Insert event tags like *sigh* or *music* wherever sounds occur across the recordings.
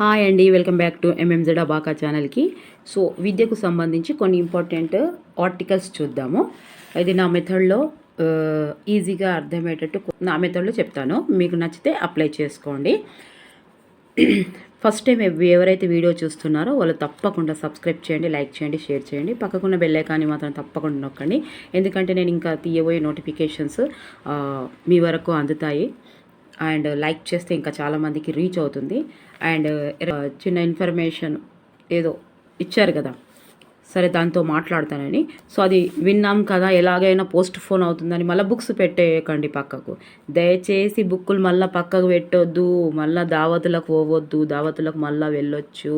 Hi అండి welcome back to MMZ అబాకా ఛానల్కి సో విద్యకు సంబంధించి కొన్ని ఇంపార్టెంట్ ఆర్టికల్స్ చూద్దాము. ఇది నా మెథడ్లో ఈజీగా అర్థమయ్యేటట్టు నా మెథడ్లో చెప్తాను. మీకు నచ్చితే అప్లై చేసుకోండి. ఫస్ట్ టైం ఎవరైతే వీడియో చూస్తున్నారో వాళ్ళు తప్పకుండా సబ్స్క్రైబ్ చేయండి లైక్ చేయండి షేర్ చేయండి. పక్కకున్న బెల్లైకాన్ని మాత్రం తప్పకుండా నొక్కండి. ఎందుకంటే నేను ఇంకా తీయబోయే నోటిఫికేషన్స్ మీ వరకు అందుతాయి. అండ్ లైక్ చేస్తే ఇంకా చాలామందికి రీచ్ అవుతుంది. అండ్ చిన్న ఇన్ఫర్మేషన్ ఏదో ఇచ్చారు కదా. సరే దాంతో మాట్లాడతానని. సో అది విన్నాం కదా ఎలాగైనా పోస్ట్ ఫోన్ అవుతుందని మళ్ళీ బుక్స్ పెట్టేయకండి పక్కకు. దయచేసి బుక్కులు మళ్ళీ పక్కకు పెట్టొద్దు. మళ్ళీ దావతులకు పోవద్దు. దావతులకు మళ్ళీ వెళ్ళొచ్చు.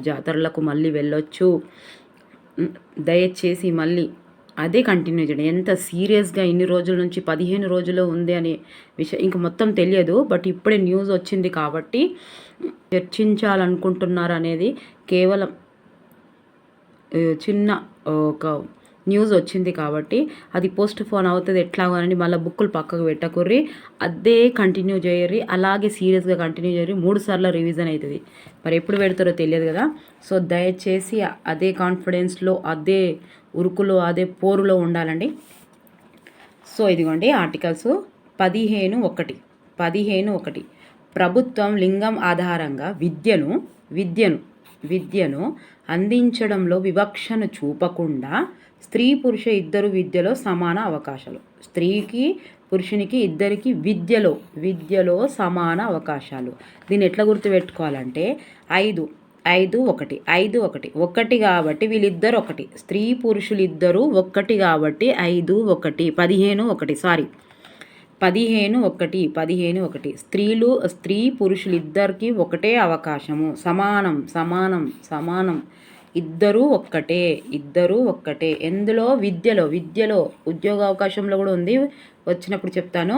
జాతరలకు మళ్ళీ వెళ్ళొచ్చు. దయచేసి మళ్ళీ అదే కంటిన్యూ చేయండి. ఎంత సీరియస్గా ఇన్ని రోజుల నుంచి పదిహేను రోజులు ఉంది అనే విషయం ఇంక మొత్తం తెలియదు. బట్ ఇప్పుడే న్యూస్ వచ్చింది కాబట్టి చర్చించాలనుకుంటున్నారు అనేది కేవలం చిన్న ఒక న్యూస్ వచ్చింది కాబట్టి అది పోస్ట్ ఫోన్ అవుతుంది ఎట్లాగోనని మళ్ళీ బుక్కులు పక్కకు పెట్టకుర్రి అదే కంటిన్యూ చేయర్రి అలాగే సీరియస్గా కంటిన్యూ చేయరు మూడు సార్లు రివిజన్ అవుతుంది మరి ఎప్పుడు పెడతారో తెలియదు కదా. సో దయచేసి అదే కాన్ఫిడెన్స్లో అదే ఉరుకులో అదే పోరులో ఉండాలండి. సో ఇదిగోండి ఆర్టికల్స్ పదిహేను ఒకటి పదిహేను ఒకటి. ప్రభుత్వం లింగం ఆధారంగా విద్యను విద్యను విద్యను అందించడంలో వివక్షను చూపకుండా స్త్రీ పురుష ఇద్దరు విద్యలో సమాన అవకాశాలు. స్త్రీకి పురుషునికి ఇద్దరికి విద్యలో విద్యలో సమాన అవకాశాలు. దీన్ని ఎట్లా గుర్తుపెట్టుకోవాలంటే ఐదు ఐదు ఒకటి ఐదు ఒకటి ఒకటి కాబట్టి వీళ్ళిద్దరు ఒకటి. స్త్రీ పురుషులు ఇద్దరు ఒక్కటి కాబట్టి ఐదు ఒకటి పదిహేను ఒకటి సారీ. పదిహేను ఒకటి పదిహేను ఒకటి. స్త్రీలు స్త్రీ పురుషులు ఇద్దరికి ఒకటే అవకాశము. సమానం సమానం సమానం. ఇద్దరూ ఒక్కటే ఇద్దరూ ఒక్కటే. ఎందులో? విద్యలో. విద్యలో. ఉద్యోగ అవకాశంలో కూడా ఉంది. వచ్చినప్పుడు చెప్తాను.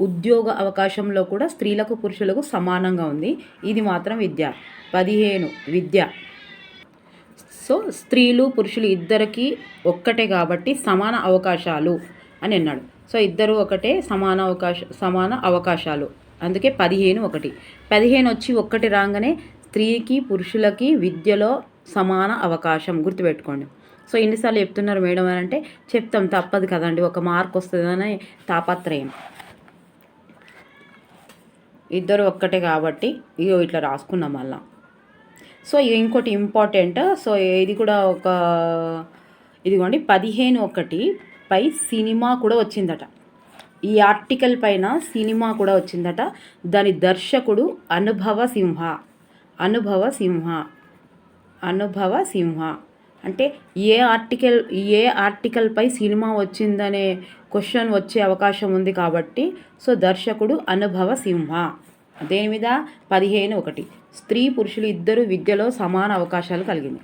ఉద్యోగ అవకాశంలో కూడా స్త్రీలకు పురుషులకు సమానంగా ఉంది. ఇది మాత్రం విద్య. పదిహేను విద్య. సో స్త్రీలు పురుషులు ఇద్దరికి ఒక్కటే కాబట్టి సమాన అవకాశాలు అని అన్నాడు. సో ఇద్దరు ఒకటే సమాన అవకాశ సమాన అవకాశాలు. అందుకే పదిహేను ఒకటి. పదిహేను వచ్చి ఒక్కటి రాగానే స్త్రీకి పురుషులకి విద్యలో సమాన అవకాశం గుర్తుపెట్టుకోండి. సో ఎన్నిసార్లు చెప్తున్నారు మేడం అని అంటే చెప్తాం తప్పదు కదండి. ఒక మార్క్ వస్తుందని తాపత్రయం. ఇద్దరు ఒక్కటే కాబట్టి ఇగో ఇట్లా రాసుకున్నాం మళ్ళా. సో ఇంకోటి ఇంపార్టెంట్ సో ఇది కూడా ఒక ఇదిగోండి పదిహేను ఒకటి పై సినిమా కూడా వచ్చిందట. ఈ ఆర్టికల్ పైన సినిమా కూడా వచ్చిందట. దాని దర్శకుడు అనుభవ సింహ అనుభవ సింహ అనుభవ సింహ. అంటే ఏ ఆర్టికల్ ఏ ఆర్టికల్పై సినిమా వచ్చిందనే క్వశ్చన్ వచ్చే అవకాశం ఉంది కాబట్టి సో దర్శకుడు అనుభవ సింహ. దేని మీద? పదిహేను ఒకటి. స్త్రీ పురుషులు ఇద్దరు విద్యలో సమాన అవకాశాలు కలిగింది.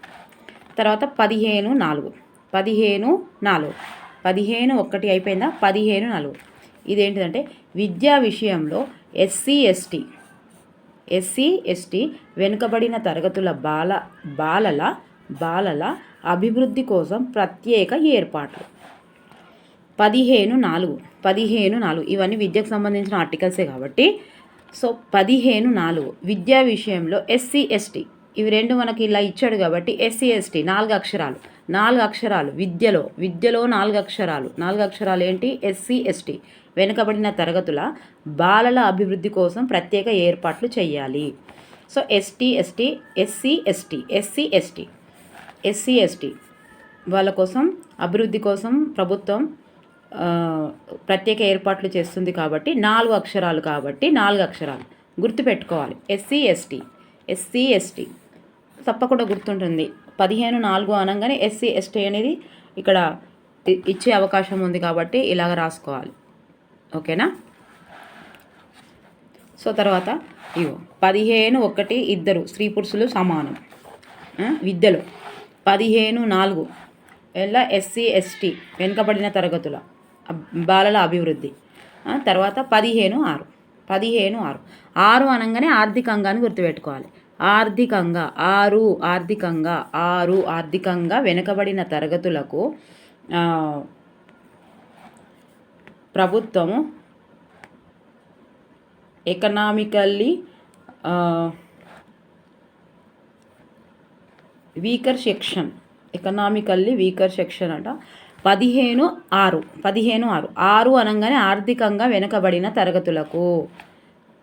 తర్వాత పదిహేను నాలుగు. పదిహేను నాలుగు. పదిహేను ఒకటి అయిపోయిందా? పదిహేను నాలుగు. ఇదేంటిదంటే విద్యా విషయంలో ఎస్సీ ఎస్టీ ఎస్సీ ఎస్టీ వెనుకబడిన తరగతుల బాల బాలల బాలల అభివృద్ధి కోసం ప్రత్యేక ఏర్పాట్లు. పదిహేను నాలుగు పదిహేను నాలుగు ఇవన్నీ విద్యకు సంబంధించిన ఆర్టికల్సే కాబట్టి. సో పదిహేను నాలుగు విద్యా విషయంలో ఎస్సీ ఎస్టీ ఇవి రెండు మనకి ఇలా ఇచ్చాడు కాబట్టి ఎస్సీ ఎస్టీ నాలుగు అక్షరాలు. నాలుగు అక్షరాలు విద్యలో విద్యలో నాలుగు అక్షరాలు. నాలుగు అక్షరాలు ఏంటి? ఎస్సీ ఎస్టీ వెనుకబడిన తరగతుల బాలల అభివృద్ధి కోసం ప్రత్యేక ఏర్పాట్లు చేయాలి. So ST ST SC ST SC ST SC ST వాళ్ళ కోసం అభివృద్ధి కోసం ప్రభుత్వం ప్రత్యేక ఏర్పాట్లు చేస్తుంది కాబట్టి నాలుగు అక్షరాలు కాబట్టి నాలుగు అక్షరాలు గుర్తుపెట్టుకోవాలి. ఎస్సీ ఎస్టీ ఎస్సీ ఎస్టీ తప్పకుండా గుర్తుంటుంది. పదిహేను నాలుగు అనగానే ఎస్సీ ఎస్టీ అనేది ఇక్కడ ఇచ్చే అవకాశం ఉంది కాబట్టి ఇలాగ రాసుకోవాలి. ఓకేనా? సో తర్వాత ఇగో పదిహేను ఒకటి ఇద్దరు స్త్రీ పురుషులు సమానం. విద్యలు విద్యలో. పదిహేను నాలుగు. ఎలా ఎస్సీ ఎస్టీ వెనుకబడిన తరగతుల బాలల అభివృద్ధి. తర్వాత పదిహేను ఆరు. పదిహేను ఆరు. ఆరు అనగానే ఆర్థికంగా అని గుర్తుపెట్టుకోవాలి. ఆర్థికంగా ఆరు ఆర్థికంగా ఆరు ఆర్థికంగా వెనుకబడిన తరగతులకు ప్రభుత్వము economically weaker section economically weaker section అంట. పదిహేను ఆరు. పదిహేను ఆరు. ఆరు అనగానే ఆర్థికంగా వెనుకబడిన తరగతులకు.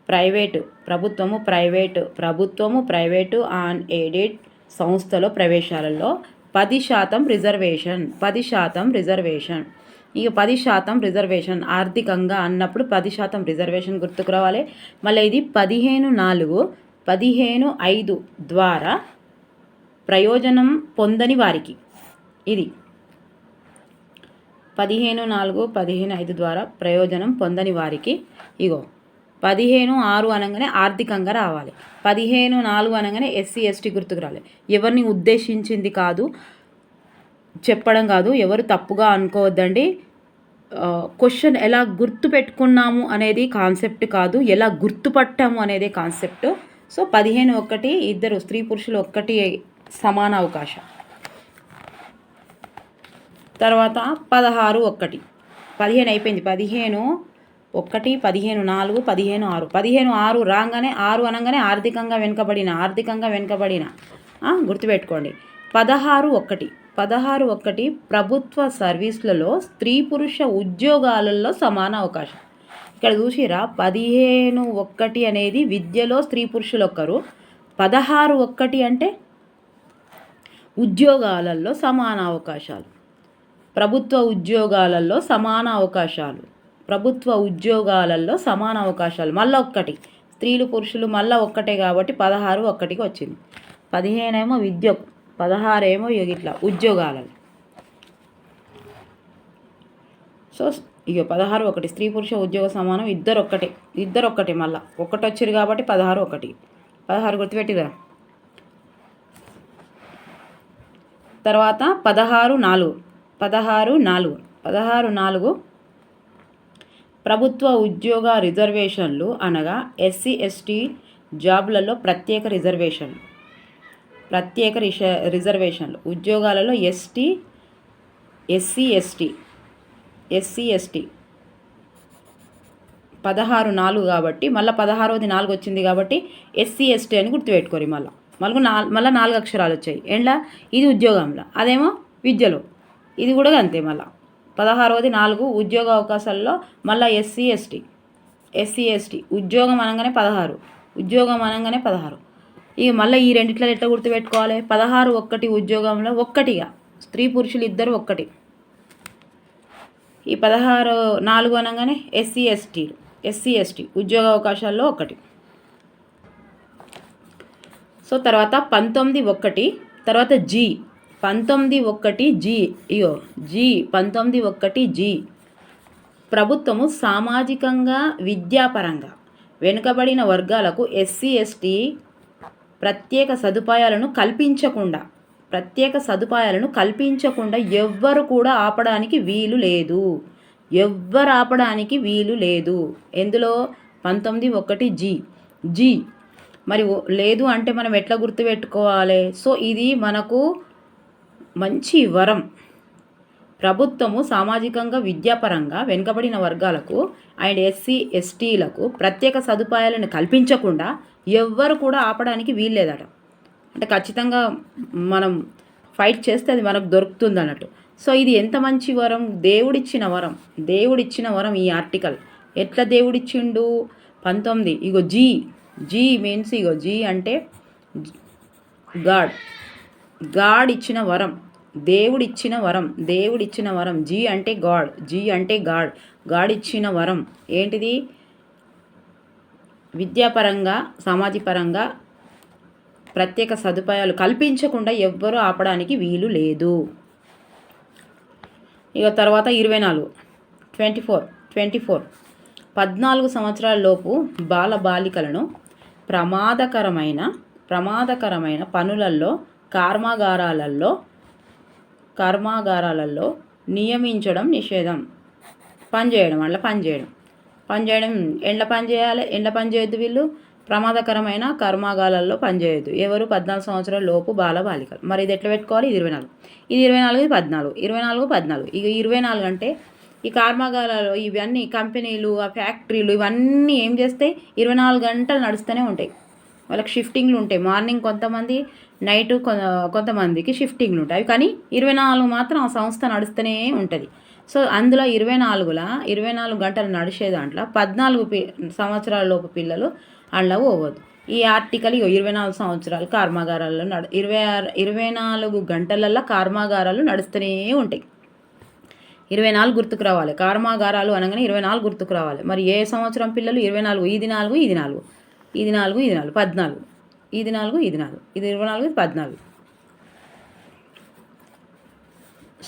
ప్రైవేటు ప్రభుత్వము ప్రైవేటు ప్రభుత్వము ప్రైవేటు ఆన్ ఎయిడెడ్ సంస్థలో ప్రవేశాలలో పది శాతం రిజర్వేషన్ పది శాతం రిజర్వేషన్ ఇక పది శాతం రిజర్వేషన్ ఆర్థికంగా అన్నప్పుడు పది శాతం రిజర్వేషన్ గుర్తుకు రావాలి. మళ్ళీ ఇది పదిహేను నాలుగు. పదిహేను ఐదు ద్వారా ప్రయోజనం పొందని వారికి. ఇది పదిహేను నాలుగు పదిహేను ఐదు ద్వారా ప్రయోజనం పొందని వారికి. ఇగో పదిహేను ఆరు అనగానే ఆర్థికంగా రావాలి. పదిహేను నాలుగు అనగానే ఎస్సీ ఎస్టీ గుర్తుకు రావాలి. ఎవరిని ఉద్దేశించింది కాదు చెప్పడం కాదు ఎవరు తప్పుగా అనుకోవద్దండి. క్వశ్చన్ ఎలా గుర్తు పెట్టుకున్నాము అనేది కాన్సెప్ట్ కాదు ఎలా గుర్తుపట్టాము అనేది కాన్సెప్ట్ సో పదిహేను ఒకటి ఇద్దరు స్త్రీ పురుషులు ఒక్కటి సమాన అవకాశం. తర్వాత పదహారు ఒక్కటి. పదిహేను అయిపోయింది. పదిహేను ఒకటి పదిహేను నాలుగు పదిహేను ఆరు. పదిహేను ఆరు రాగానే ఆరు అనగానే ఆర్థికంగా వెనుకబడిన ఆర్థికంగా వెనుకబడిన. గుర్తుపెట్టుకోండి. పదహారు ఒకటి పదహారు ఒకటి ప్రభుత్వ సర్వీసులలో స్త్రీ పురుష ఉద్యోగాలలో సమాన అవకాశం. ఇక్కడ చూసిరా పదిహేను ఒక్కటి అనేది విద్యలో స్త్రీ పురుషులు ఒక్కరు. పదహారు ఒక్కటి అంటే ఉద్యోగాలలో సమాన అవకాశాలు. ప్రభుత్వ ఉద్యోగాలలో సమాన అవకాశాలు. ప్రభుత్వ ఉద్యోగాలలో సమాన అవకాశాలు. మళ్ళీ ఒక్కటి. స్త్రీలు పురుషులు మళ్ళీ ఒక్కటే కాబట్టి పదహారు ఒక్కటికి వచ్చింది. పదిహేనేమో విద్య పదహారేమో ఇట్లా ఉద్యోగాలలో. సో ఇక పదహారు ఒకటి. స్త్రీ పురుష ఉద్యోగ సమానం ఇద్దరు ఒక్కటే ఇద్దరు ఒక్కటే మళ్ళీ. ఒక్కటి వచ్చారు కాబట్టి పదహారు ఒకటి. పదహారు గుర్తుపెట్టిరా తర్వాత పదహారు నాలుగు. పదహారు నాలుగు. పదహారు నాలుగు. ప్రభుత్వ ఉద్యోగ రిజర్వేషన్లు అనగా ఎస్సీ ఎస్టీ జాబ్లలో ప్రత్యేక రిజర్వేషన్లు. ప్రత్యేక రిష రిజర్వేషన్లు. ఉద్యోగాలలో ST SC ST. SC ST. పదహారు నాలుగు కాబట్టి మళ్ళీ పదహారోది నాలుగు వచ్చింది కాబట్టి ఎస్సీ ఎస్టీ అని గుర్తుపెట్టుకోరు మళ్ళీ. మళ్ళీ నాలుగు మళ్ళీ నాలుగు అక్షరాలు వచ్చాయి. ఎండ్లా? ఇది ఉద్యోగంలో. అదేమో విద్యలో. ఇది కూడా అంతే మళ్ళీ. పదహారవది నాలుగు ఉద్యోగ అవకాశాల్లో మళ్ళీ ఎస్సీ ఎస్టీ. SC ST. ఉద్యోగం అనగానే పదహారు. ఉద్యోగం అనగానే పదహారు. ఇక మళ్ళీ ఈ రెండిట్లో ఎట్లా గుర్తుపెట్టుకోవాలి? పదహారు ఒక్కటి ఉద్యోగంలో ఒక్కటిగా. స్త్రీ పురుషులు ఇద్దరు ఒక్కటి. ఈ పదహారు నాలుగు అనగానే ఎస్సీ ఎస్టీ. SC ST. ఉద్యోగ అవకాశాల్లో ఒకటి. సో తర్వాత పంతొమ్మిది ఒకటి తర్వాత జీ. పంతొమ్మిది ఒకటి జీ. అయ్యో జీ. పంతొమ్మిది ఒకటి జీ. ప్రభుత్వము సామాజికంగా విద్యాపరంగా వెనుకబడిన వర్గాలకు ఎస్సీ ఎస్టీ ప్రత్యేక సదుపాయాలను కల్పించకుండా ప్రత్యేక సదుపాయాలను కల్పించకుండా ఎవ్వరు కూడా ఆపడానికి వీలు లేదు. ఎవ్వరు ఆపడానికి వీలు లేదు. ఎందులో? పంతొమ్మిది ఒకటి జీ. జీ. మరి లేదు అంటే మనం ఎట్లా గుర్తుపెట్టుకోవాలి సో ఇది మనకు మంచి వరం. ప్రభుత్వము సామాజికంగా విద్యాపరంగా వెనుకబడిన వర్గాలకు అండ్ ఎస్సీ ఎస్టీలకు ప్రత్యేక సదుపాయాలను కల్పించకుండా ఎవ్వరు కూడా ఆపడానికి వీల్లేదట అంటే ఖచ్చితంగా మనం ఫైట్ చేస్తే అది మనకు దొరుకుతుంది అన్నట్టు సో ఇది ఎంత మంచి వరం? దేవుడిచ్చిన వరం. దేవుడిచ్చిన వరం ఈ ఆర్టికల్. ఎట్లా దేవుడిచ్చిండు? పంతొమ్మిది. ఇగో జీ. జీ మీన్స్ ఇగో జీ అంటే గాడ్. గాడ్ ఇచ్చిన వరం దేవుడిచ్చిన వరం దేవుడిచ్చిన వరం. జీ అంటే గాడ్ జీ అంటే గాడ్. గాడ్ ఇచ్చిన వరం ఏంటిది? విద్యాపరంగా సామాజికపరంగా ప్రత్యేక సదుపాయాలు కల్పించకుండా ఎవ్వరూ ఆపడానికి వీలు లేదు. ఇక తర్వాత ఇరవై నాలుగు ట్వంటీ ఫోర్ ట్వంటీ ఫోర్. పద్నాలుగు సంవత్సరాలలోపు బాల బాలికలను ప్రమాదకరమైన ప్రమాదకరమైన పనులలో కర్మాగారాలలో కర్మాగారాలలో నియమించడం నిషేధం. పని చేయడం పనిచేయడం పని చేయడం. పని చేయడం ఎండ్ల పని చేయాలి ఎండ్ల పని చేయొద్దు వీళ్ళు. ప్రమాదకరమైన కర్మాగారాల్లో పనిచేయొద్దు ఎవరు పద్నాలుగు సంవత్సరాల లోపు బాల బాలికలు? మరి ఇది ఎట్లా పెట్టుకోవాలి? ఇది ఇరవై నాలుగు. ఇది ఇరవై నాలుగు ఇది పద్నాలుగు. ఇరవై నాలుగు పద్నాలుగు. ఇక ఇరవై నాలుగు అంటే ఈ కర్మాగారాలు ఇవన్నీ కంపెనీలు ఆ ఫ్యాక్టరీలు ఇవన్నీ ఏం చేస్తాయి ఇరవై నాలుగు గంటలు నడుస్తూనే ఉంటాయి. వాళ్ళకి షిఫ్టింగ్లు ఉంటాయి. మార్నింగ్ కొంతమంది నైట్ కొంతమందికి షిఫ్టింగ్లు ఉంటాయి. కానీ ఇరవై నాలుగు మాత్రం ఆ సంస్థ నడుస్తూనే ఉంటుంది. సో అందులో ఇరవై నాలుగుల ఇరవై నాలుగు గంటలు నడిచే దాంట్లో పద్నాలుగు పి సంవత్సరాల లోపు పిల్లలు అందులో పోవద్దు. ఈ ఆర్టికల్ ఇగో ఇరవై నాలుగు సంవత్సరాలు కర్మాగారాల్లో నడు ఇరవై ఇరవై నాలుగు గంటలల్లో కర్మాగారాలు నడుస్తూనే ఉంటాయి. ఇరవై నాలుగు గుర్తుకు రావాలి. కర్మాగారాలు అనగానే ఇరవై నాలుగు గుర్తుకు రావాలి. మరి ఏ సంవత్సరం పిల్లలు? ఇరవై నాలుగు ఇది నాలుగు ఇది నాలుగు ఇది నాలుగు ఇది నాలుగు పద్నాలుగు. ఇది నాలుగు ఇది నాలుగు ఇది ఇరవై నాలుగు ఇది పద్నాలుగు.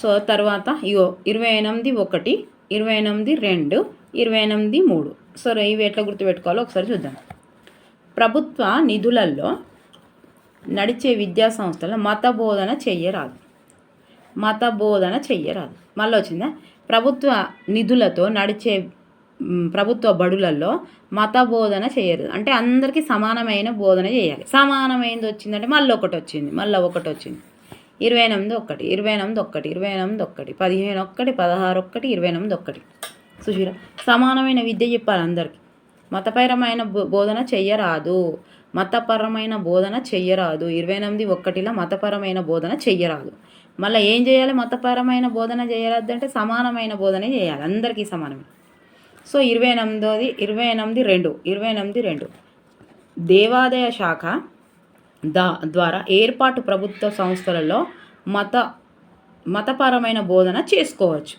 సో తర్వాత ఇగో ఇరవై ఎనిమిది ఒకటి ఇరవై ఎనిమిది రెండు ఇరవై ఎనిమిది మూడు. సరే ఇవి ఎట్లా గుర్తుపెట్టుకోవాలో ఒకసారి చూద్దాం. ప్రభుత్వ నిధులలో నడిచే విద్యా సంస్థల మత బోధన చేయరాదు మత బోధన చెయ్యరాదు. మళ్ళీ వచ్చిందా ప్రభుత్వ నిధులతో నడిచే ప్రభుత్వ బడులలో మత బోధన చేయరు అంటే అందరికీ సమానమైన బోధన చేయాలి సమానమైనది వచ్చిందంటే మళ్ళీ ఒకటి వచ్చింది. మళ్ళీ ఒకటి వచ్చింది. ఇరవై ఎనిమిది ఒక్కటి ఇరవై ఎనిమిది ఒక్కటి ఇరవై ఎనిమిది ఒక్కటి పదిహేను ఒక్కటి పదహారు ఒక్కటి ఇరవై ఎనిమిది ఒక్కటి సుశీల సమానమైన విద్య చెప్పాలి అందరికీ. మతపరమైన బో- బోధన చెయ్యరాదు. మతపరమైన బోధన చెయ్యరాదు. ఇరవై ఎనిమిది ఒక్కటిలో మతపరమైన బోధన చెయ్యరాదు. మళ్ళీ ఏం చేయాలి? మతపరమైన బోధన చేయాలంటే అంటే సమానమైన బోధన చేయాలి. అందరికీ సమానమే. సో ఇరవై ఎనిమిదోది ఇరవై ఎనిమిది రెండు ఇరవై ఎనిమిది రెండు. దేవాదాయ శాఖ దా ద్వారా ఏర్పాటు ప్రభుత్వ సంస్థలలో మత మతపరమైన బోధన చేసుకోవచ్చు.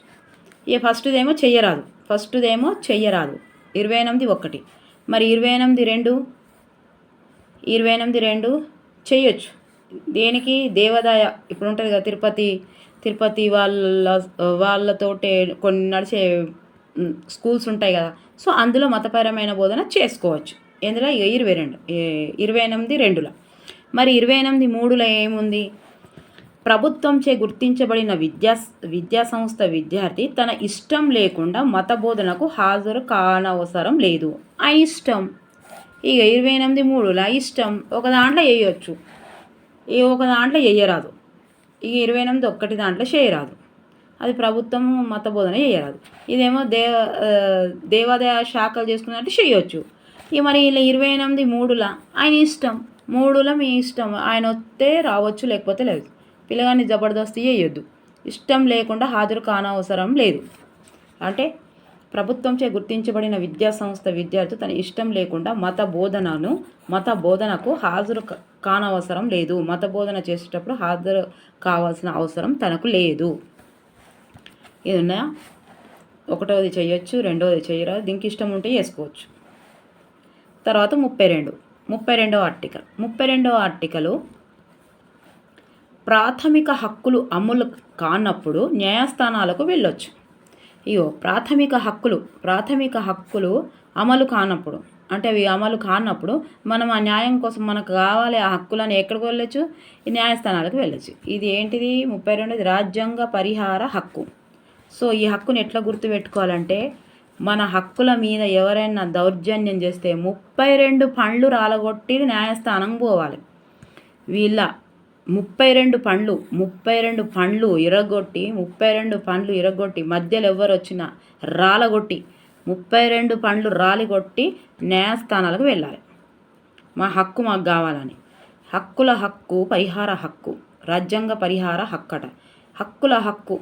ఇక ఫస్ట్దేమో చెయ్యరాదు. ఫస్ట్దేమో చెయ్యరాదు. ఇరవై ఎనిమిది ఒకటి. మరి ఇరవై ఎనిమిది రెండు? ఇరవై ఎనిమిది రెండు చేయొచ్చు దేనికి? దేవాదాయ. ఇప్పుడు ఉంటుంది కదా తిరుపతి తిరుపతి వాళ్ళ వాళ్ళతోటే కొన్ని నడిచే స్కూల్స్ ఉంటాయి కదా. సో అందులో మతపరమైన బోధన చేసుకోవచ్చు. ఎందులో? ఇక ఇరవై రెండు ఇరవై ఎనిమిది రెండులో. మరి ఇరవై ఎనిమిది మూడులో ఏముంది? ప్రభుత్వంచే గుర్తించబడిన విద్యా విద్యా సంస్థ విద్యార్థి తన ఇష్టం లేకుండా మత బోధనకు హాజరు కానవసరం లేదు. ఆ ఇష్టం ఇక ఇరవై ఎనిమిది మూడులా ఇష్టం ఒక దాంట్లో వేయొచ్చు. ఈ ఒక దాంట్లో వేయరాదు ఇక ఇరవై ఎనిమిది ఒక్కటి దాంట్లో చేయరాదు. అది ప్రభుత్వం మత బోధన చేయరాదు ఇదేమో దేవ దేవాదాయ శాఖలు చేసుకున్నట్టు చేయొచ్చు ఇక మరి ఇలా ఇరవై ఎనిమిది మూడులా ఆయన ఇష్టం. మూడుల మీ ఇష్టం. ఆయన వస్తే రావచ్చు లేకపోతే లేదు. పిల్లగాన్ని జబర్దస్త్ చేయొద్దు ఇష్టం లేకుండా హాజరు కానవసరం లేదు. అంటే ప్రభుత్వంచే గుర్తించబడిన విద్యా సంస్థ విద్యార్థి తన ఇష్టం లేకుండా మత బోధనను మత బోధనకు హాజరు కానవసరం లేదు. మత బోధన చేసేటప్పుడు హాజరు కావాల్సిన అవసరం తనకు లేదు. ఇది ఉన్నాయా ఒకటోది చేయొచ్చు రెండోది చేయరా దీనికి ఇష్టం ఉంటే చేసుకోవచ్చు. తర్వాత ముప్పై రెండు. ముప్పై రెండవ ఆర్టికల్. ముప్పై రెండవ ఆర్టికలు ప్రాథమిక హక్కులు అమలు కానప్పుడు న్యాయస్థానాలకు వెళ్ళొచ్చు. ఇయో ప్రాథమిక హక్కులు ప్రాథమిక హక్కులు అమలు కానప్పుడు అంటే అవి అమలు కానప్పుడు మనం ఆ న్యాయం కోసం మనకు కావాలి ఆ హక్కులను ఎక్కడికి వెళ్ళొచ్చు? ఈ న్యాయస్థానాలకు వెళ్ళొచ్చు. ఇది ఏంటిది? ముప్పై రెండుది రాజ్యాంగ పరిహార హక్కు. సో ఈ హక్కుని ఎట్లా గుర్తుపెట్టుకోవాలంటే మన హక్కుల మీద ఎవరైనా దౌర్జన్యం చేస్తే ముప్పై రెండు పండ్లు రాలగొట్టి న్యాయస్థానం పోవాలి. వీళ్ళ ముప్పై రెండు పండ్లు ముప్పై రెండు పండ్లు ఇరగొట్టి ముప్పై రెండు పండ్లు ఇరగొట్టి మధ్యలో ఎవ్వరు వచ్చినా రాలగొట్టి ముప్పై రెండు పండ్లు రాలిగొట్టి న్యాయస్థానాలకు వెళ్ళాలి. మా హక్కు మాకు కావాలని. హక్కుల హక్కు పరిహార హక్కు రాజ్యాంగ పరిహార హక్కట. హక్కుల హక్కు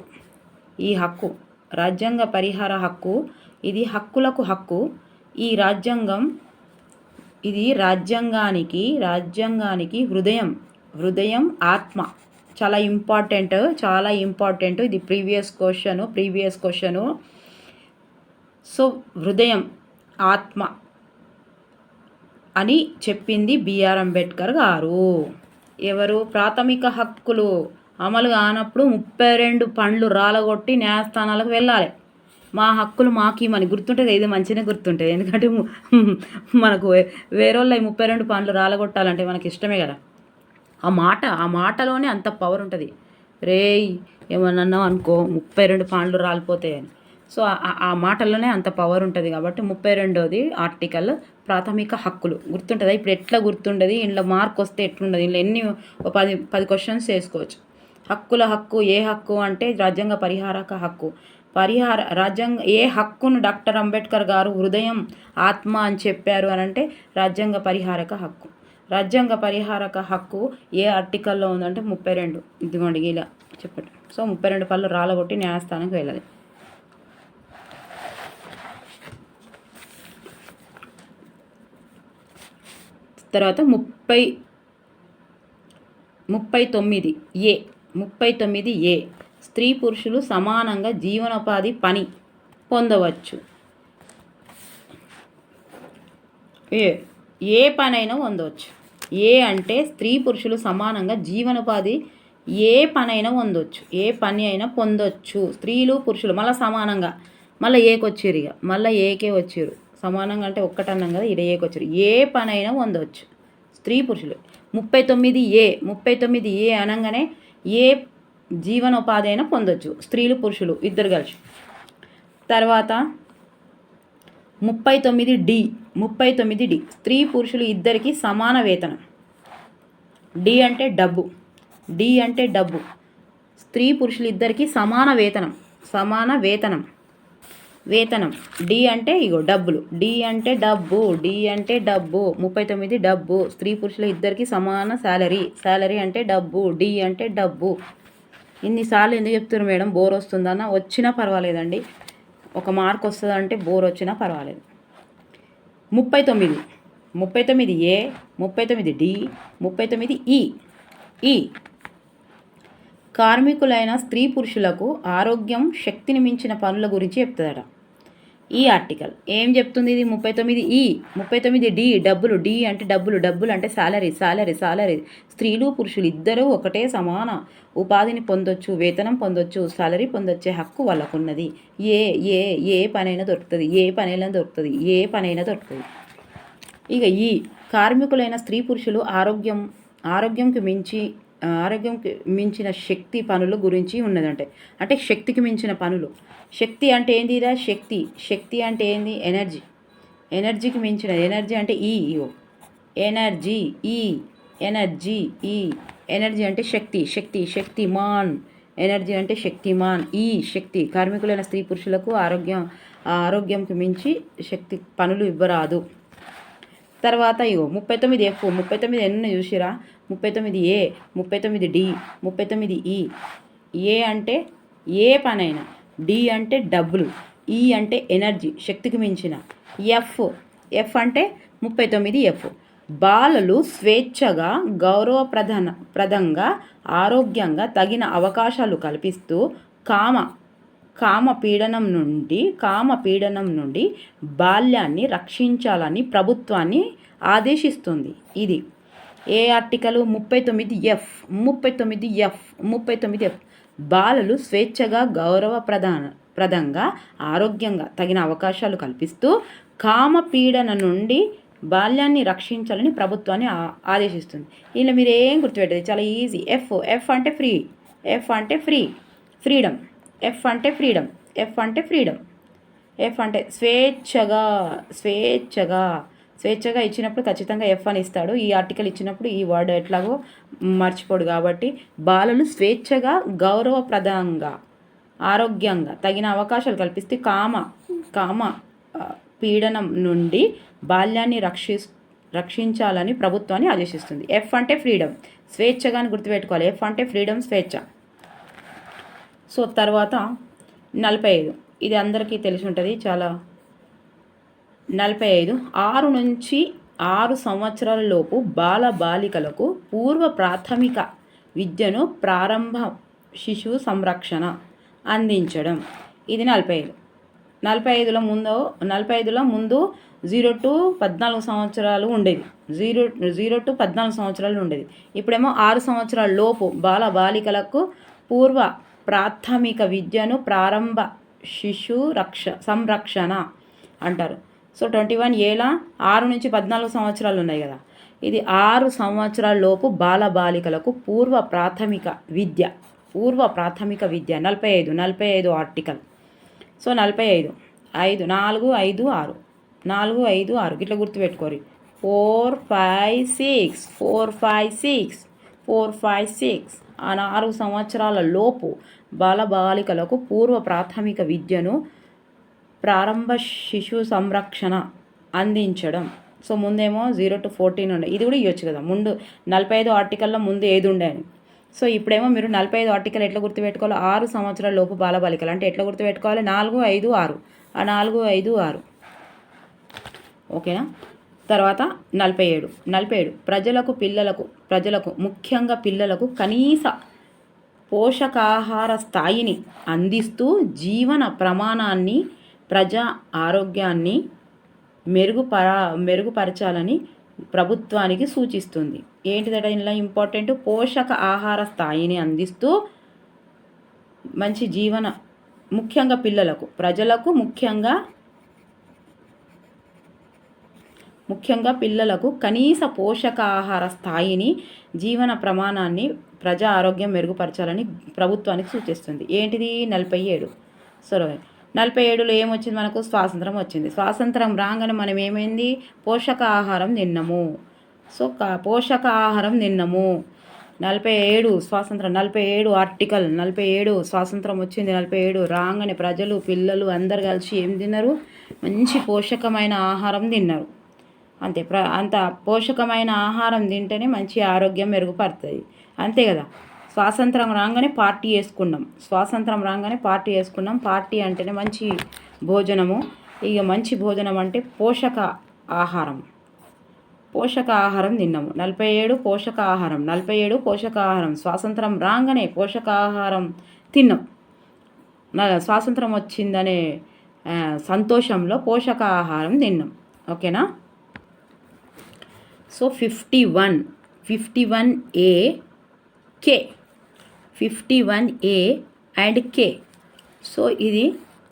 ఈ హక్కు రాజ్యాంగ పరిహార హక్కు ఇది హక్కులకు హక్కు. ఈ రాజ్యాంగం ఇది రాజ్యాంగానికి రాజ్యాంగానికి హృదయం. హృదయం ఆత్మ. చాలా ఇంపార్టెంట్ చాలా ఇంపార్టెంట్ ఇది previous question previous question. So హృదయం ఆత్మ అని చెప్పింది బిఆర్ అంబేద్కర్ గారు. ఎవరు? ప్రాథమిక హక్కులు అమలు కానప్పుడు ముప్పై రెండు పండ్లు రాలగొట్టి న్యాయస్థానాలకు వెళ్ళాలి. మా హక్కులు మాకిమని గుర్తుంటుంది ఇది మంచిగానే గుర్తుంటుంది. ఎందుకంటే మనకు వేరే వాళ్ళ ముప్పై రెండు పండ్లు రాలగొట్టాలంటే మనకి ఇష్టమే కదా. ఆ మాట ఆ మాటలోనే అంత పవర్ ఉంటుంది. రేయ్ ఏమన్నా అనుకో ముప్పై రెండు పాండ్లు రాలిపోతాయని సో ఆ- మాటల్లోనే అంత పవర్ ఉంటుంది కాబట్టి ముప్పై రెండోది ఆర్టికల్ ప్రాథమిక హక్కులు. గుర్తుంటుందా? ఇప్పుడు ఎట్లా గుర్తుండదు? ఇంట్లో మార్క్ వస్తే ఎట్లుండదు? ఇంట్లో ఎన్ని పది పది క్వశ్చన్స్ చేసుకోవచ్చు హక్కుల హక్కు ఏ హక్కు అంటే రాజ్యాంగ పరిహారక హక్కు. పరిహార రాజ్యాంగ ఏ హక్కును డాక్టర్ అంబేద్కర్ గారు హృదయం ఆత్మ అని చెప్పారు అని అంటే రాజ్యాంగ పరిహారక హక్కు. రాజ్యాంగ పరిహారక హక్కు ఏ ఆర్టికల్లో ఉందంటే ముప్పై రెండు. ఇదిగోండి ఇలా చెప్పండి. సో ముప్పై రెండు పళ్ళు రాలగొట్టి న్యాయస్థానంకి వెళ్ళాలి. తర్వాత ముప్పై ముప్పై తొమ్మిది ఏ ముప్పై తొమ్మిది ఏ స్త్రీ పురుషులు సమానంగా జీవనోపాధి పని పొందవచ్చు. ఏ ఏ పనైనా పొందవచ్చు ఏ అంటే స్త్రీ పురుషులు సమానంగా జీవనోపాధి ఏ పనైనా పొందొచ్చు ఏ పని అయినా పొందొచ్చు. స్త్రీలు పురుషులు మళ్ళీ సమానంగా. మళ్ళీ ఏకొచ్చారు ఇక మళ్ళీ ఏకే వచ్చారు సమానంగా అంటే ఒక్కటన్నాం కదా ఇడ ఏకొచ్చారు ఏ పనైనా పొందవచ్చు స్త్రీ పురుషులు. ముప్పై తొమ్మిది ఏ. ముప్పై తొమ్మిది ఏ అనగానే ఏ జీవనోపాధి అయినా పొందొచ్చు. స్త్రీలు పురుషులు ఇద్దరు కలిసి. తర్వాత ముప్పై తొమ్మిది డి ముప్పై తొమ్మిది డి. స్త్రీ పురుషులు ఇద్దరికి సమాన వేతనం. డి అంటే డబ్బు. డి అంటే డబ్బు. స్త్రీ పురుషులు ఇద్దరికి సమాన వేతనం. సమాన వేతనం. వేతనం. డి అంటే ఇగో డబ్బులు. డి అంటే డబ్బు. డి అంటే డబ్బు. ముప్పై తొమ్మిది డబ్బు. స్త్రీ పురుషుల ఇద్దరికి సమాన శాలరీ. శాలరీ అంటే డబ్బు. డి అంటే డబ్బు. ఇన్నిసార్లు ఎందుకు చెప్తున్నారు మేడం? బోర్ వస్తుందన్న? వచ్చినా పర్వాలేదండి. ఒక మార్క్ వస్తుందంటే బోర్ వచ్చినా పర్వాలేదు. ముప్పై తొమ్మిది. ముప్పై తొమ్మిది ఏ ముప్పై తొమ్మిది డి ముప్పై తొమ్మిది ఈ. ఈ. కార్మికులైన స్త్రీ పురుషులకు ఆరోగ్యం శక్తిని మించిన పనుల గురించి చెప్తుందట. ఈ ఆర్టికల్ ఏం చెప్తుంది ఇది? ముప్పై తొమ్మిది ఈ ముప్పై తొమ్మిది డి డబ్బులు. డి అంటే డబ్బులు. డబ్బులు అంటే శాలరీ శాలరీ సాలరీ స్త్రీలు పురుషులు ఇద్దరూ ఒకటే సమాన. ఉపాధిని పొందొచ్చు వేతనం పొందొచ్చు శాలరీ పొందొచ్చే హక్కు వాళ్ళకున్నది. ఏ ఏ ఏ పనైనా దొరుకుతుంది. ఏ పనైనా దొరుకుతుంది. ఏ పనైనా దొరుకుతుంది. ఇక ఈ కార్మికులైన స్త్రీ పురుషులు ఆరోగ్యం ఆరోగ్యంకి మించి ఆరోగ్యంకి మించిన శక్తి పనుల గురించి ఉన్నదంటే అంటే శక్తికి మించిన పనులు. శక్తి అంటే ఏందిరా శక్తి. శక్తి అంటే ఏంది? ఎనర్జీ. ఎనర్జీకి మించిన ఎనర్జీ అంటే ఈ ఎనర్జీ ఈ ఎనర్జీ ఈ. ఎనర్జీ అంటే శక్తి శక్తి శక్తిమాన్. ఎనర్జీ అంటే శక్తిమాన్ ఈ శక్తి. కార్మికులైన స్త్రీ పురుషులకు ఆరోగ్యం ఆరోగ్యంకి మించి శక్తి పనులు ఇవ్వరాదు. తర్వాత ఇగో ముప్పై తొమ్మిది ఎఫ్ ముప్పై తొమ్మిది ఎన్నో చూసిరా? ముప్పై తొమ్మిది ఏ ముప్పై తొమ్మిది డి ముప్పై తొమ్మిది ఈ. ఏ అంటే ఏ పనైనా డి అంటే డబ్బులు ఈ అంటే ఎనర్జీ శక్తికి మించిన. ఎఫ్ ఎఫ్ అంటే ముప్పై తొమ్మిది ఎఫ్. బాలలు స్వేచ్ఛగా గౌరవప్రధన ప్రదంగా ఆరోగ్యంగా తగిన అవకాశాలు కల్పిస్తూ కామ కామ పీడనం నుండి కామ పీడనం నుండి బాల్యాన్ని రక్షించాలని ప్రభుత్వాన్ని ఆదేశిస్తుంది. ఇది ఏ ఆర్టికల్? ముప్పై తొమ్మిది ఎఫ్. ముప్పై తొమ్మిది ఎఫ్. ముప్పై తొమ్మిది ఎఫ్. బాలలు స్వేచ్ఛగా గౌరవ ప్రధాన ప్రదంగా ఆరోగ్యంగా తగిన అవకాశాలు కల్పిస్తూ కామ పీడన నుండి బాల్యాన్ని రక్షించాలని ప్రభుత్వాన్ని ఆదేశిస్తుంది. ఇలా మీరు ఏం గుర్తుపెట్టేది? చాలా ఈజీ. ఎఫ్. ఎఫ్ అంటే ఫ్రీ. ఎఫ్ అంటే ఫ్రీ. ఫ్రీడమ్. ఎఫ్ అంటే ఫ్రీడమ్. ఎఫ్ అంటే ఫ్రీడమ్. ఎఫ్ అంటే స్వేచ్ఛగా స్వేచ్ఛగా. స్వేచ్ఛగా ఇచ్చినప్పుడు ఖచ్చితంగా ఎఫ్ అని ఇస్తాడు. ఈ ఆర్టికల్ ఇచ్చినప్పుడు ఈ వర్డ్ ఎట్లాగో మర్చిపోడు కాబట్టి బాలలు స్వేచ్ఛగా గౌరవప్రదంగా ఆరోగ్యంగా తగిన అవకాశాలు కల్పిస్తే కామ కామ పీడనం నుండి బాల్యాన్ని రక్షి రక్షించాలని ప్రభుత్వాన్ని ఆదేశిస్తుంది. ఎఫ్ అంటే ఫ్రీడమ్ స్వేచ్ఛగాని గుర్తుపెట్టుకోవాలి. ఎఫ్ అంటే ఫ్రీడమ్ స్వేచ్ఛ. సో తర్వాత నలభై ఐదు. ఇది అందరికీ తెలిసి ఉంటుంది. చాలా నలభై ఐదు ఆరు నుంచి ఆరు సంవత్సరాల లోపు బాల బాలికలకు పూర్వ ప్రాథమిక విద్యను ప్రారంభ శిశు సంరక్షణ అందించడం. ఇది నలభై ఐదు. నలభై ఐదుల ముందు నలభై ఐదుల ముందు జీరో టు పద్నాలుగు సంవత్సరాలు ఉండేది జీరో జీరో టు పద్నాలుగు సంవత్సరాలు ఉండేది ఇప్పుడేమో ఆరు సంవత్సరాల లోపు బాల బాలికలకు పూర్వ ప్రాథమిక విద్యను ప్రారంభ శిశు రక్ష సంరక్షణ అంటారు. సో ట్వంటీ వన్ ఏలా? ఆరు నుంచి పద్నాలుగు సంవత్సరాలు ఉన్నాయి కదా. ఇది ఆరు సంవత్సరాల లోపు బాల బాలికలకు పూర్వ ప్రాథమిక విద్య పూర్వ ప్రాథమిక విద్య నలభై ఐదు నలభై ఐదు ఆర్టికల్. సో నలభై ఐదు ఐదు నాలుగు ఐదు ఆరు. నాలుగు ఐదు ఆరు. ఇట్లా గుర్తుపెట్టుకోరు. Four five six. Four five six. Four five six. ఆ నాలుగు సంవత్సరాల లోపు బాలబాలికలకు పూర్వ ప్రాథమిక విద్యను ప్రారంభ శిశు సంరక్షణ అందించడం. సో ముందేమో జీరో టు ఫోర్టీన్ ఉండే. ఇది కూడా ఇవ్వచ్చు కదా. ముందు నలభై ఐదు ఆర్టికల్లో ముందు ఏది ఉండే అని సో ఇప్పుడేమో మీరు నలభై ఐదు ఆర్టికల్ ఎట్లా గుర్తుపెట్టుకోవాలి ఆరు సంవత్సరాల లోపు బాలబాలికలు. అంటే ఎట్లా గుర్తుపెట్టుకోవాలి? నాలుగు ఐదు ఆరు. ఆ నాలుగు ఐదు ఆరు. ఓకేనా? తర్వాత నలభై ఏడు. నలభై ఏడు. ప్రజలకు పిల్లలకు ప్రజలకు ముఖ్యంగా పిల్లలకు కనీస పోషకాహార స్థాయిని అందిస్తూ జీవన ప్రమాణాన్ని ప్రజా ఆరోగ్యాన్ని మెరుగుపర మెరుగుపరచాలని ప్రభుత్వానికి సూచిస్తుంది. ఏంటిదట ఇందులో ఇంపార్టెంట్? పోషక ఆహార స్థాయిని అందిస్తూ మంచి జీవన ముఖ్యంగా పిల్లలకు ప్రజలకు ముఖ్యంగా ముఖ్యంగా పిల్లలకు కనీస పోషకాహార స్థాయిని జీవన ప్రమాణాన్ని ప్రజా ఆరోగ్యం మెరుగుపరచాలని ప్రభుత్వానికి సూచిస్తుంది. ఏంటిది? నలభై ఏడు. సరే నలభై ఏడులో ఏమొచ్చింది మనకు? స్వాతంత్రం వచ్చింది. స్వాతంత్రం రాగానే మనం ఏమైంది? పోషకాహారం తిన్నాము. సో పోషకాహారం తిన్నాము. నలభై ఏడు స్వాతంత్రం నలభై ఏడు ఆర్టికల్ నలభై ఏడు స్వాతంత్రం వచ్చింది నలభై ఏడు రాగానే ప్రజలు పిల్లలు అందరు కలిసి ఏం తిన్నారు? మంచి పోషకమైన ఆహారం తిన్నారు. అంతే ప్ర అంత పోషకమైన ఆహారం తింటేనే మంచి ఆరోగ్యం మెరుగుపడుతుంది. అంతే కదా? స్వాతంత్రం రాగానే పార్టీ వేసుకున్నాం. స్వాతంత్రం రాగానే పార్టీ వేసుకున్నాం. పార్టీ అంటేనే మంచి భోజనము. ఇక మంచి భోజనం అంటే పోషక ఆహారం. పోషక ఆహారం తిన్నాము. నలభై ఏడు పోషక ఆహారం. నలభై ఏడు పోషకాహారం స్వాతంత్రం రాగానే పోషకాహారం తిన్నాం. స్వాతంత్రం వచ్చిందనే సంతోషంలో పోషకాహారం తిన్నాం. ఓకేనా? So fifty one. Fifty one A K. Fifty one A and K. So ఇది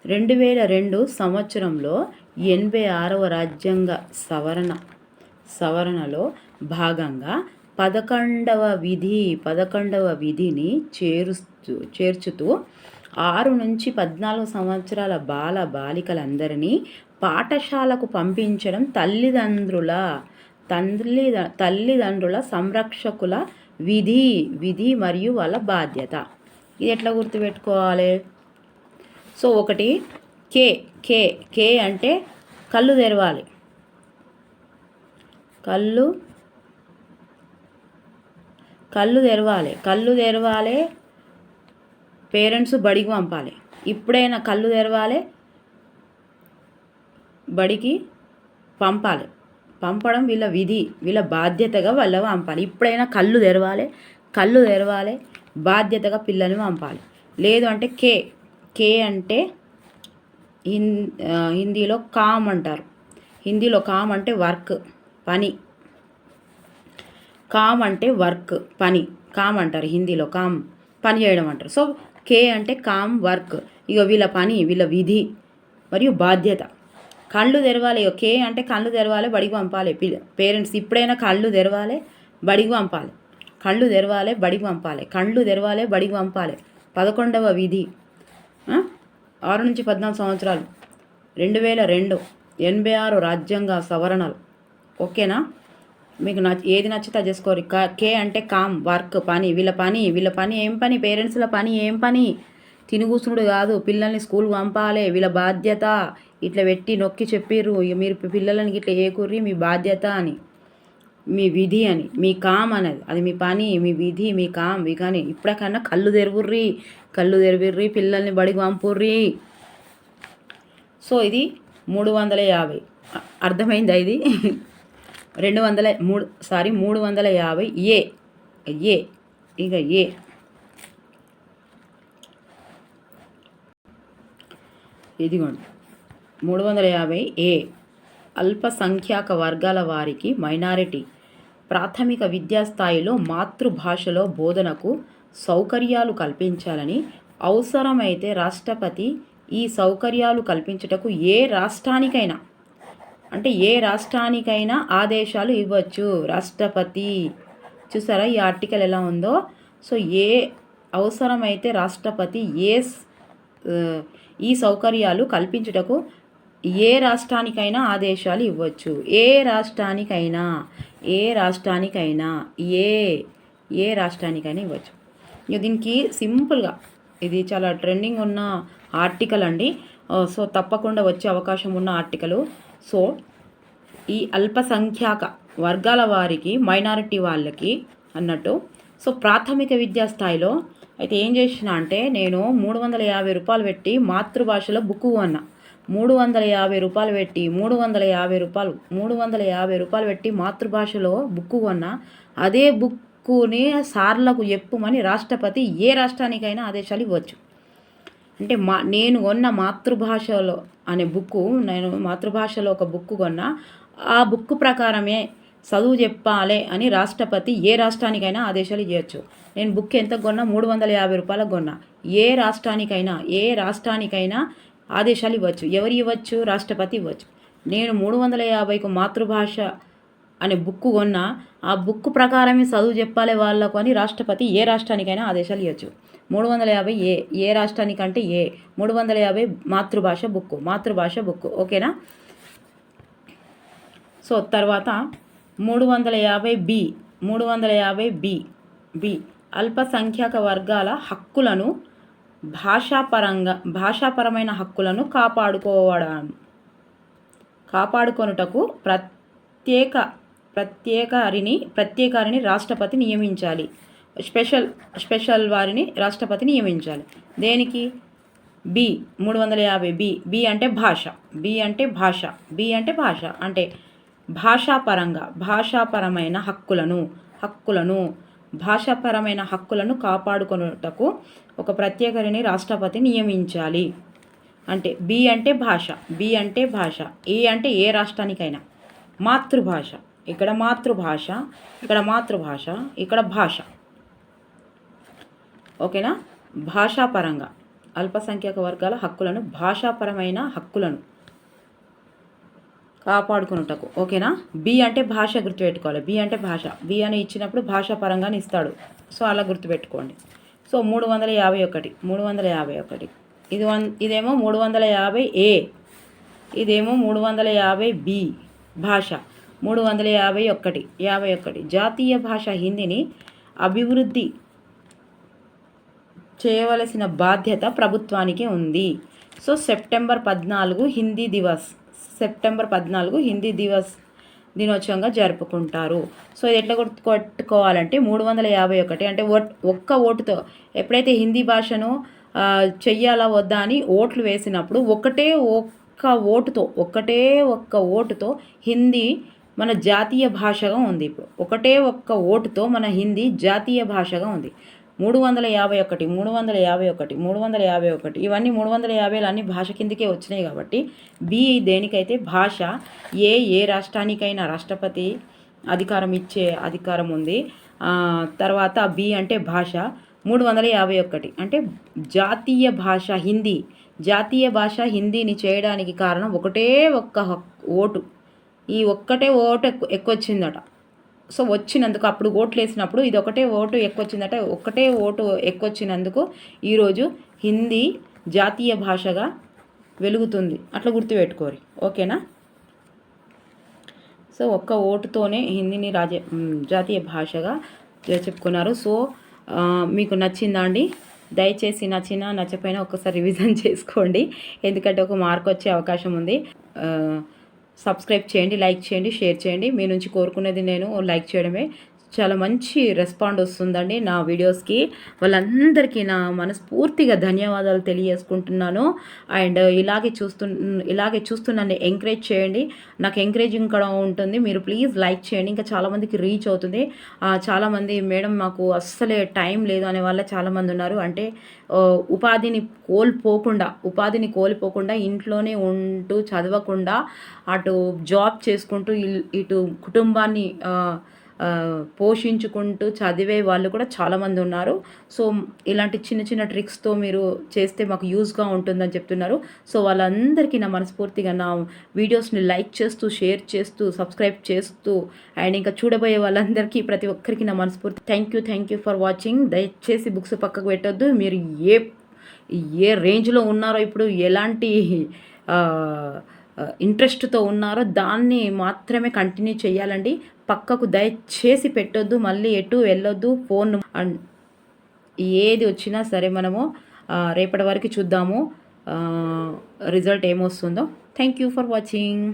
రెండు వేల రెండు సంవత్సరంలో ఎనభై ఆరవ రాజ్యాంగ సవరణ. సవరణలో భాగంగా పదకొండవ విధి పదకొండవ విధిని చేరుస్తూ చేర్చుతూ ఆరు నుంచి పద్నాలుగు సంవత్సరాల బాల బాలికలందరినీ పాఠశాలకు పంపించడం తల్లిదండ్రుల తండ్రి తల్లిదండ్రుల సంరక్షకుల విధి విధి మరియు వాళ్ళ బాధ్యత. ఇది ఎట్లా గుర్తుపెట్టుకోవాలి? సో ఒకటి కే కే కే అంటే కళ్ళు తెరవాలి. కళ్ళు కళ్ళు తెరవాలి. కళ్ళు తెరవాలి పేరెంట్స్ బడికి పంపాలి. ఇప్పుడైనా కళ్ళు తెరవాలి బడికి పంపాలి. పంపడం వీళ్ళ విధి వీళ్ళ బాధ్యతగా వాళ్ళ పంపాలి. ఇప్పుడైనా కళ్ళు తెరవాలి కళ్ళు తెరవాలి బాధ్యతగా పిల్లల్ని పంపాలి. లేదు అంటే కే కే అంటే హిం హిందీలో కామ్ అంటారు. హిందీలో కామ్ అంటే వర్క్ పని. కామ్ అంటే వర్క్ పని. కామ్ అంటారు హిందీలో కామ్ పని చేయడం అంటారు. సో కే అంటే కామ్ వర్క్. ఇక వీళ్ళ పని వీళ్ళ విధి మరియు బాధ్యత. కళ్ళు తెరవాలి కే అంటే కళ్ళు తెరవాలి బడికి పంపాలి. పేరెంట్స్ ఇప్పుడైనా కళ్ళు తెరవాలి బడికి పంపాలి. కళ్ళు తెరవాలి బడికి పంపాలి. కళ్ళు తెరవాలి బడికి పంపాలి. పదకొండవ విధి. ఆరు నుంచి పద్నాలుగు సంవత్సరాలు. రెండు వేల రెండు. ఎనభై ఆరు రాజ్యాంగ సవరణలు. ఓకేనా? మీకు నచ్చ ఏది నచ్చితే చేసుకోరు. కే అంటే కామ్ వర్క్ పని. వీళ్ళ పని వీళ్ళ పని ఏం పని? పేరెంట్స్ల పని ఏం పని? తిని కూర్చున్నాడు కాదు. పిల్లల్ని స్కూల్ పంపాలి. వీళ్ళ బాధ్యత ఇట్లా పెట్టి నొక్కి చెప్పిర్రు మీరు పిల్లలకి ఇట్లా ఏకూర్రి మీ బాధ్యత అని. మీ విధి అని. మీ కామ్ అనేది అది మీ పని మీ విధి మీ కామ్ మీ కానీ ఇప్పటికన్నా కళ్ళు తెరువుర్రి కళ్ళు తెరివిర్రి పిల్లల్ని బడికి పంపుర్రి. సో ఇది మూడు వందల యాభై. అర్థమైందా ఇది? రెండు వందల మూడు సారీ మూడు వందల యాభై ఏ. ఏ. ఇక ఏ. ఇదిగోండి. మూడు వందల యాభై ఏ అల్పసంఖ్యాక వర్గాల వారికి మైనారిటీ. ప్రాథమిక విద్యా స్థాయిలో మాతృభాషలో బోధనకు సౌకర్యాలు కల్పించాలని అవసరమైతే రాష్ట్రపతి ఈ సౌకర్యాలు కల్పించుటకు ఏ రాష్ట్రానికైనా అంటే ఏ రాష్ట్రానికైనా ఆదేశాలు ఇవ్వచ్చు. రాష్ట్రపతి చూసారా ఈ ఆర్టికల్ ఎలా ఉందో? సో ఏ అవసరమైతే రాష్ట్రపతి ఏ ఈ సౌకర్యాలు కల్పించుటకు ఏ రాష్ట్రానికైనా ఆదేశాలు ఇవ్వచ్చు. ఏ రాష్ట్రానికైనా ఏ రాష్ట్రానికైనా ఏ ఏ రాష్ట్రానికైనా ఇవ్వచ్చు. ఇక దీనికి సింపుల్గా ఇది చాలా ట్రెండింగ్ ఉన్న ఆర్టికల్ అండి. సో తప్పకుండా వచ్చే అవకాశం ఉన్న ఆర్టికలు. సో ఈ అల్పసంఖ్యాక వర్గాల వారికి మైనారిటీ వాళ్ళకి అన్నట్టు. సో ప్రాథమిక విద్యా స్థాయిలో అయితే ఏం చేసిన అంటే నేను మూడు వందల యాభై రూపాయలు పెట్టి మాతృభాషలో బుక్కు అన్నా. మూడు వందల యాభై రూపాయలు పెట్టి మూడు వందల యాభై రూపాయలు మూడు వందల యాభై రూపాయలు పెట్టి మాతృభాషలో బుక్ కొన్నా అదే బుక్కుని సార్లకు చెప్పుమని రాష్ట్రపతి ఏ రాష్ట్రానికైనా ఆదేశాలు ఇవ్వచ్చు. అంటే మా నేను కొన్న మాతృభాషలో అనే బుక్కు నేను మాతృభాషలో ఒక బుక్ కొన్నా ఆ బుక్ ప్రకారమే చదువు చెప్పాలి అని రాష్ట్రపతి ఏ రాష్ట్రానికైనా ఆదేశాలు ఇవ్వచ్చు నేను బుక్ ఎంత కొన్నా? మూడు వందల యాభై రూపాయలకు కొన్నా. ఏ రాష్ట్రానికైనా ఏ రాష్ట్రానికైనా ఆదేశాలు ఇవ్వచ్చు. ఎవరు ఇవ్వచ్చు? రాష్ట్రపతి ఇవ్వచ్చు. నేను మూడు వందల యాభైకు మాతృభాష అనే బుక్ కొన్నా ఆ బుక్ ప్రకారమే చదువు చెప్పాలి వాళ్ళకు అని రాష్ట్రపతి ఏ రాష్ట్రానికైనా ఆదేశాలు ఇవ్వచ్చు. మూడు వందల యాభై ఏ ఏ రాష్ట్రానికంటే ఏ? మూడు వందల యాభై మాతృభాష బుక్ మాతృభాష బుక్ ఓకేనా? సో తర్వాత మూడు వందల యాభై బి మూడు వందల యాభై బి బి. అల్పసంఖ్యాక వర్గాల హక్కులను భాషాపరంగా భాషాపరమైన హక్కులను కాపాడుకోవడం. కాపాడుకొనుటకు ప్రత్యేక ప్రత్యేకారిని ప్రత్యేకారిని రాష్ట్రపతి నియమించాలి. స్పెషల్ స్పెషల్ వారిని రాష్ట్రపతి నియమించాలి. దేనికి? బి మూడు వందల యాభై బి. బి అంటే భాష. బి అంటే భాష. బి అంటే భాష. అంటే భాషాపరంగా భాషాపరమైన హక్కులను హక్కులను భాషాపరమైన హక్కులను కాపాడుకొనుటకు ఒక ప్రత్యేకరిని రాష్ట్రపతి నియమించాలి. అంటే బి అంటే భాష బి అంటే భాష ఏ అంటే ఏ రాష్ట్రానికైనా. మాతృభాష ఇక్కడ మాతృభాష ఇక్కడ మాతృభాష ఇక్కడ భాష. ఓకేనా? భాషాపరంగా అల్పసంఖ్యాక వర్గాల హక్కులను భాషాపరమైన హక్కులను కాపాడుకున్నటకు ఓకేనా? బి అంటే భాష గుర్తుపెట్టుకోవాలి. బి అంటే భాష. బి అని ఇచ్చినప్పుడు భాషాపరంగానే ఇస్తాడు. సో అలా గుర్తుపెట్టుకోండి. సో మూడు వందల యాభై ఒకటి మూడు వందల యాభై ఒకటి. ఇది వన్ ఇదేమో మూడు వందల యాభై ఏ ఇదేమో మూడు వందల యాభై బి భాష మూడు వందల యాభై ఒకటి యాభై ఒకటి. జాతీయ భాష హిందీని అభివృద్ధి చేయవలసిన బాధ్యత ప్రభుత్వానికి ఉంది. సో సెప్టెంబర్ పద్నాలుగు హిందీ దివస్ సెప్టెంబర్ పద్నాలుగు హిందీ దివస్ దినోత్సవంగా జరుపుకుంటారు. సో ఇది ఎట్లా కొట్టుకోవాలంటే మూడు వందల యాభై ఒకటి అంటే ఒక్క ఓటుతో ఎప్పుడైతే హిందీ భాషను చెయ్యాలా వద్దా అని ఓట్లు వేసినప్పుడు ఒకటే ఒక్క ఓటుతో ఒకటే ఒక్క ఓటుతో హిందీ మన జాతీయ భాషగా ఉంది ఇప్పుడు. ఒకటే ఒక్క ఓటుతో మన హిందీ జాతీయ భాషగా ఉంది. మూడు వందల యాభై ఒకటి మూడు వందల యాభై ఒకటి మూడు వందల యాభై ఒకటి ఇవన్నీ మూడు వందల యాభైలు అన్ని భాష కిందకే వచ్చినాయి కాబట్టి బి దేనికైతే భాష ఏ ఏ రాష్ట్రానికైనా రాష్ట్రపతి అధికారం ఇచ్చే అధికారం ఉంది. తర్వాత బి అంటే భాష మూడు వందల యాభై ఒకటి అంటే జాతీయ భాష హిందీ. జాతీయ భాష హిందీని చేయడానికి కారణం ఒకటే ఒక్క ఓటు. ఈ ఒక్కటే ఓటు ఎక్కువ ఎక్కువ వచ్చిందట సో వచ్చినందుకు అప్పుడు ఓట్లు వేసినప్పుడు ఇది ఒకటే ఓటు ఎక్కువ వచ్చిందట ఒకటే ఓటు ఎక్కువ వచ్చినందుకు ఈరోజు హిందీ జాతీయ భాషగా వెలుగుతుంది. అట్లా గుర్తుపెట్టుకోరి. ఓకేనా? సో ఒక్క ఓటుతోనే హిందీని రాజ జాతీయ భాషగా చెప్పుకున్నారు. సో మీకు నచ్చిందా అండి? దయచేసి నచ్చినా నచ్చపోయినా ఒకసారి రివిజన్ *laughs* చేసుకోండి. ఎందుకంటే ఒక మార్క్ వచ్చే అవకాశం ఉంది. సబ్స్క్రైబ్ చేయండి లైక్ చేయండి షేర్ చేయండి. మీ నుంచి కోరుకునేది నేను లైక్ చేయడమే. చాలా మంచి రెస్పాండ్ వస్తుందండి నా వీడియోస్కి. వాళ్ళందరికీ నా మనస్ఫూర్తిగా ధన్యవాదాలు తెలియజేసుకుంటున్నాను. అండ్ ఇలాగే చూస్తు ఇలాగే చూస్తున్నాను ఎంకరేజ్ చేయండి. నాకు ఎంకరేజింగ్ కూడా ఉంటుంది. మీరు ప్లీజ్ లైక్ చేయండి. ఇంకా చాలామందికి రీచ్ అవుతుంది. చాలామంది మేడం మాకు అస్సలే టైం లేదు అనే వాళ్ళ చాలామంది ఉన్నారు. అంటే ఉపాధిని కోల్పోకుండా ఉపాధిని కోల్పోకుండా ఇంట్లోనే ఉంటూ చదవకుండా అటు జాబ్ చేసుకుంటూ ఇటు కుటుంబాన్ని పోషించుకుంటూ చదివే వాళ్ళు కూడా చాలామంది ఉన్నారు. సో ఇలాంటి చిన్న చిన్న ట్రిక్స్తో మీరు చేస్తే మాకు యూస్గా ఉంటుందని చెప్తున్నారు. సో వాళ్ళందరికీ నా మనస్ఫూర్తిగా నా వీడియోస్ని లైక్ చేస్తూ షేర్ చేస్తూ సబ్స్క్రైబ్ చేస్తూ అండ్ ఇంకా చూడబోయే వాళ్ళందరికీ ప్రతి ఒక్కరికి నా మనస్ఫూర్తి. Thank you thank you for watching దయచేసి బుక్స్ పక్కకు పెట్టొద్దు. మీరు ఏ ఏ రేంజ్లో ఉన్నారో ఇప్పుడు ఎలాంటి ఇంట్రెస్ట్తో ఉన్నారో దాన్ని మాత్రమే కంటిన్యూ చేయాలండి. పక్కకు దయచేసి పెట్టొద్దు మళ్ళీ ఎటు వెళ్ళొద్దు ఫోన్ ఏది వచ్చినా సరే మనము రేపటి వరకు చూద్దాము. Result ఏమొస్తుందో. Thank you for watching.